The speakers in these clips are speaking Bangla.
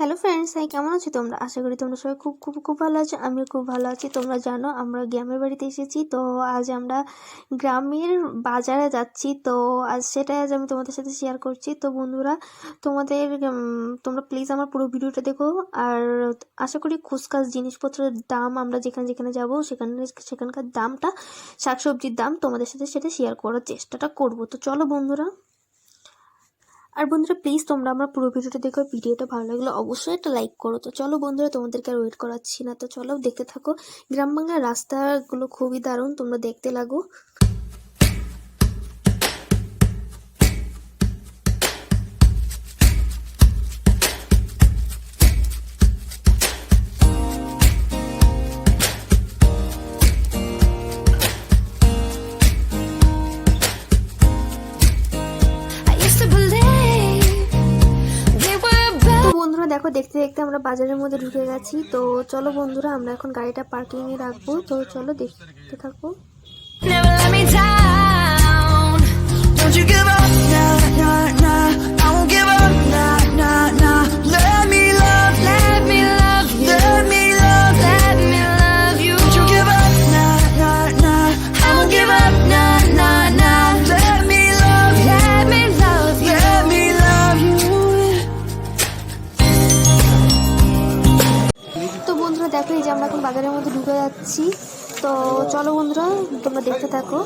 হ্যালো ফ্রেন্ডস হাই কেমন আছো তোমরা? আশা করি তোমরা সবাই খুব খুব খুব ভালো আছো, আমিও খুব ভালো আছি। তোমরা জানো, আমরা গ্রামের বাড়িতে এসেছি, তো আজ আমরা গ্রামের বাজারে যাচ্ছি। তো আজ সেটাই আজ আমি তোমাদের সাথে শেয়ার করছি। তো বন্ধুরা, তোমাদের তোমরা প্লিজ আমার পুরো ভিডিওটা দেখো। আর আশা করি খুচকাস জিনিসপত্রের দাম আমরা যেখানে যেখানে যাব, সেখানে, সেখানকার দামটা, শাকসবজির দাম তোমাদের সাথে সেটা শেয়ার করার চেষ্টাটা করব। তো চলো বন্ধুরা। আর বন্ধুরা প্লিজ তোমরা আমার পুরো ভিডিওটা দেখো ভিডিওটা ভালো লাগলে অবশ্যই একটা লাইক করো। তো চলো বন্ধুরা, তোমাদেরকে আর ওয়েট করাচ্ছি না। তো চলো দেখতে থাকো, গ্রাম বাংলার রাস্তাগুলো খুবই দারুণ, তোমরা দেখতে লাগো। দেখো, দেখতে দেখতে আমরা বাজারের মধ্যে ঢুকে গেছি। তো চলো বন্ধুরা, আমরা এখন গাড়িটা পার্কিং এ রাখব। তো চলো দেখতে থাকো। Don't তো চলো বন্ধুরা তোমরা দেখতে থাকো।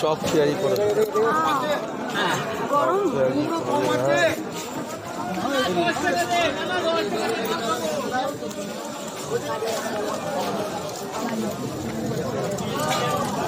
চপ পেঁয়াজি করে। গরম।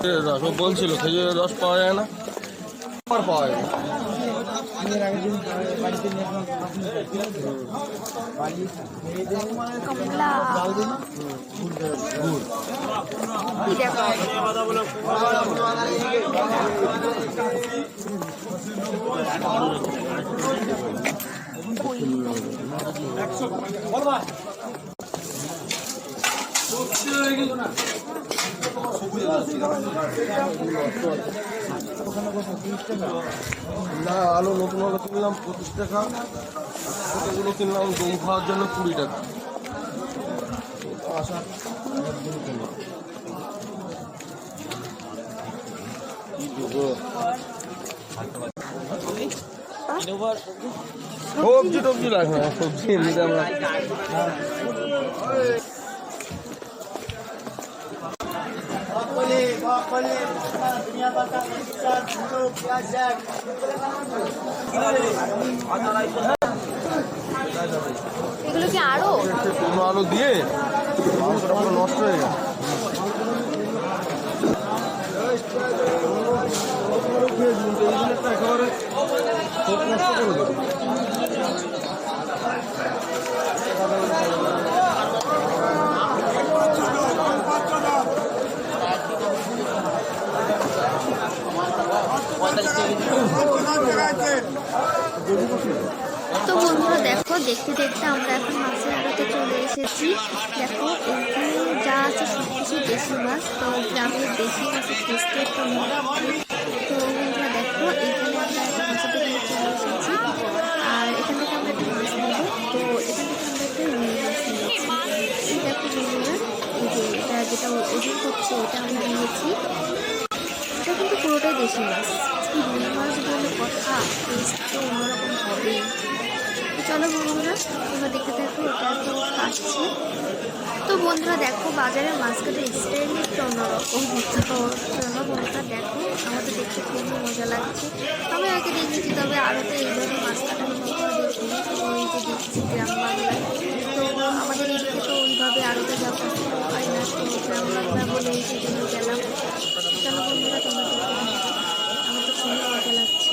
করছিল রস ও বলছিল খেজুরের রস পাওয়া যায় না। আর পাওয়া যায়। না। না, আলু নতুন আলু কিনলাম, পঁচিশ টাকা। ছোটোগুলো কিনলাম? দম খাওয়ার জন্য কুড়ি টাকা। সবজি টবজি লাগবে সবজি এমনিতে আমরা এগুলো কি আরও? কোনো আলু দিয়ে? মাংসটা পুরো নষ্ট হয়ে গেছে একেবারে সব নষ্ট করে দেবে তো বন্ধুরা দেখো, দেখতে দেখতে আমরা এখন মাছের আড়তে চলে এসেছি। দেখো, এখানে যা আছে সব কিছু দেশি মাছ, তো গ্রামের দেশি মাছের টেস্টের তো তো বন্ধুরা দেখো, এখানে আমরা একটা মাছের চলে এসেছি। আর এখান থেকে আমরা একটা মাছ নেব। তো এখান থেকে আমরা একটা রুই মাছ নিয়েছি দেখো, বন্ধুরা যে এটা যেটা ওজন করছে, এটা আমরা নিয়েছি। এটা কিন্তু পুরোটাই দেশি মাছ মাছ। টেস্ট তো অন্যরকম হবেই তো চলো বন্ধুরা, তোমরা দেখতে থাকো, এটা তো কাটছে তো বন্ধুরা দেখো, বাজারের কাটার স্টাইল একটু অন্যরকম তো চলো বন্ধুরা দেখো, আমার তো দেখতে খুবই মজা লাগছে। আমি আগে দেখেছি, তবে আরও তো এইভাবে কখনো দেখিনি তো দেখছি গ্রাম বাংলায়। তো আমাদের এদিকে তো ওইভাবে আরও তো যাওয়া হয় তো গ্রাম বাংলা বলে এই সেজন্য গেলাম চলো বন্ধুরা তোমরা দেখতে থাকো। আমার তো খুবই মজা লাগছে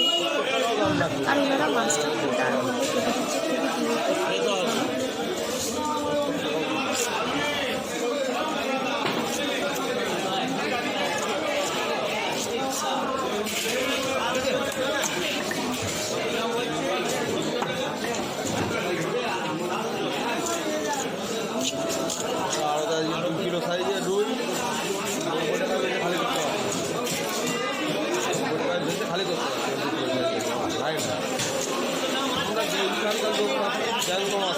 আর ওনারা মাছটা খুব দারুণভাবে কেটে দিচ্ছে খুবই বিরক্ত আর ওটা এই দু কিলো সাইজের রুই নব্বই টাকা বেশি খালি করতে হবে নব্বই টাকা বেশি খালি করতে হবে দু কিলো সাইজের রাইট লোক জ্যান্ত মাছ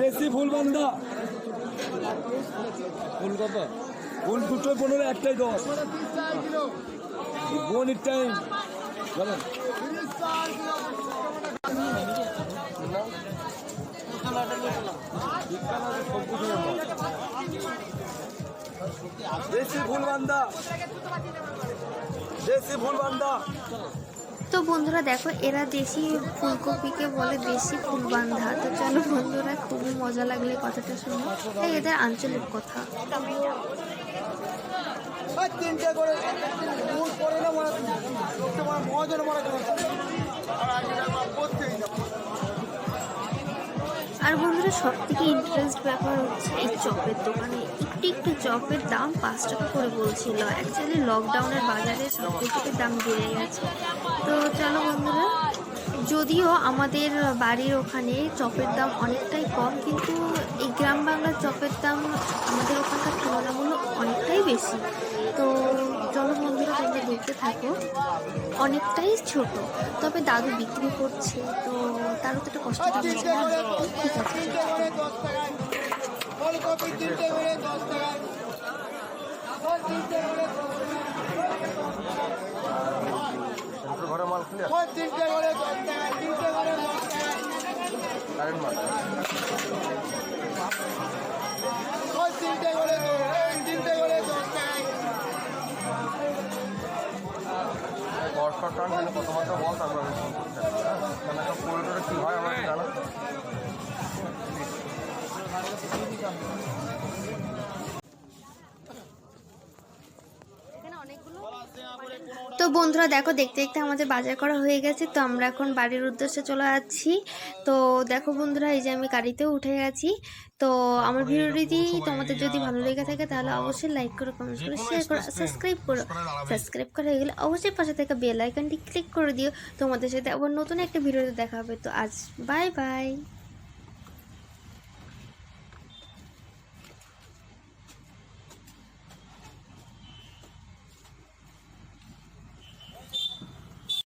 দেশি ফুল বান্ধা ফুল কত? ফুল দুটো পনেরো একটাই দশ। বোনের টাইম বলেন। দেশি ফুল বান্ধা দেশি ফুল বান্ধা তো বন্ধুরা দেখো, এরা দেশি ফুলকপিকে বলে দেশি ফুল বান্ধা তো চলো বন্ধুরা, খুবই মজা লাগলে কথাটা শুনে। এই এদের আঞ্চলিক কথা। আর বন্ধুরা সব থেকে ইন্টারেস্ট ব্যাপার হচ্ছে এই চপের দোকানে। একটু চপের দাম পাঁচ টাকা করে বলছিল। অ্যাকচুয়ালি লকডাউনের বাজারে সব কিছুর দাম বেড়ে গেছে। তো চলো বন্ধুরা, যদিও আমাদের বাড়ির ওখানে চপের দাম অনেকটাই কম, কিন্তু এই গ্রাম বাংলার চপের দাম আমাদের ওখানকার তুলনামূলক অনেকটাই বেশি। তো চলো বন্ধুরা, তোমরা দেখতে থাকো। অনেকটাই ছোট, তবে দাদু বিক্রি করছে, তো তারও তো একটা কষ্ট ঠিক আছে ফুলকপি তিনটে করে দশ টাকা। আপনার ঘরে মাল ক্লিয়ার তিনটে করে দশ টাকা। তিনটে করে দশ টাকা। কারেন্ট মাল। তিনটে করে তিনটে করে দশ টাকা। বর্ষার টান দিলে কত বল আমরা মানে একটা পোল্ট্রি কী হয় আমাকে জানা? তো বন্ধুরা দেখো দেখতে দেখতে আমাদের বাজার করা হয়ে গেছে তো আমরা এখন বাড়ির উদ্দেশ্যে চলে যাচ্ছি। তো দেখো বন্ধুরা এই যে আমি গাড়িতেও উঠে গেছি। তো আমার ভিডিওটি তোমাদের যদি ভালো লেগে থাকে তাহলে অবশ্যই লাইক করো কমেন্ট করো শেয়ার করো সাবস্ক্রাইব করো। সাবস্ক্রাইব করা হয়ে গেলে অবশ্যই পাশে থাকা বেল আইকনটি ক্লিক করে দিও। তোমাদের সাথে আবার নতুন একটা ভিডিওতে দেখা হবে। তো আজ বাই বাই